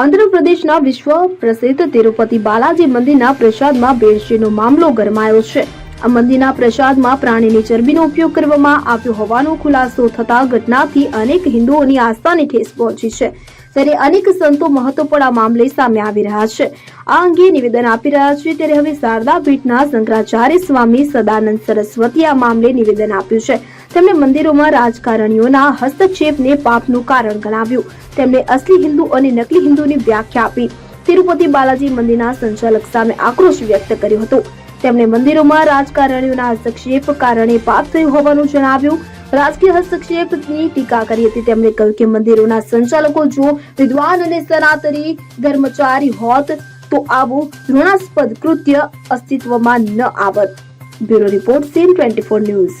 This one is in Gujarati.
આંધ્રપ્રદેશના વિશ્વ પ્રસિદ્ધ તિરુપતિ બાલાજી મંદિરના પ્રસાદમાં ભેળસેળનો મામલો ગરમાયો છે. આ મંદિરના પ્રસાદમાં પ્રાણીની ચરબીનો ઉપયોગ કરવામાં આવ્યો હોવાનો ખુલાસો થતા ઘટનાથી અનેક હિન્દુઓની આસ્થાને ઠેસ પહોંચી છે ત્યારે અનેક સંતો મહત્વપૂર્ણ મામલે સામે આવી રહ્યા છે. આ અંગે નિવેદન આપી રહ્યા છે ત્યારે હવે શારદા પીઠના શંકરાચાર્ય સ્વામી સદાનંદ સરસ્વતી આ મામલે નિવેદન આપ્યું છે. તેમણે મંદિરોમાં રાજકારણીઓના હસ્તક્ષેપને પાપનું કારણ ગણાવ્યું. તેમણે અસલી હિન્દુ અને નકલી હિન્દુની વ્યાખ્યા આપી. તિરુપતિ બાલાજી મંદિરના સંચાલક સામે આક્રોશ વ્યક્ત કર્યો હતો. તેમણે મંદિરોમાં રાજકારણીઓના હસ્તક્ષેપ કારણે પાપ થયું હોવાનું જણાવ્યું. રાજકીય હસ્તક્ષેપની ટીકા કરી હતી. તેમણે કહ્યું કે મંદિરોના સંચાલકો જો વિદ્વાન અને સનાતની ધર્મચારી હોત, તો આવું ઘૃણાસ્પદ કૃત્ય અસ્તિત્વમાં ન આવત. Bureau report C N twenty news.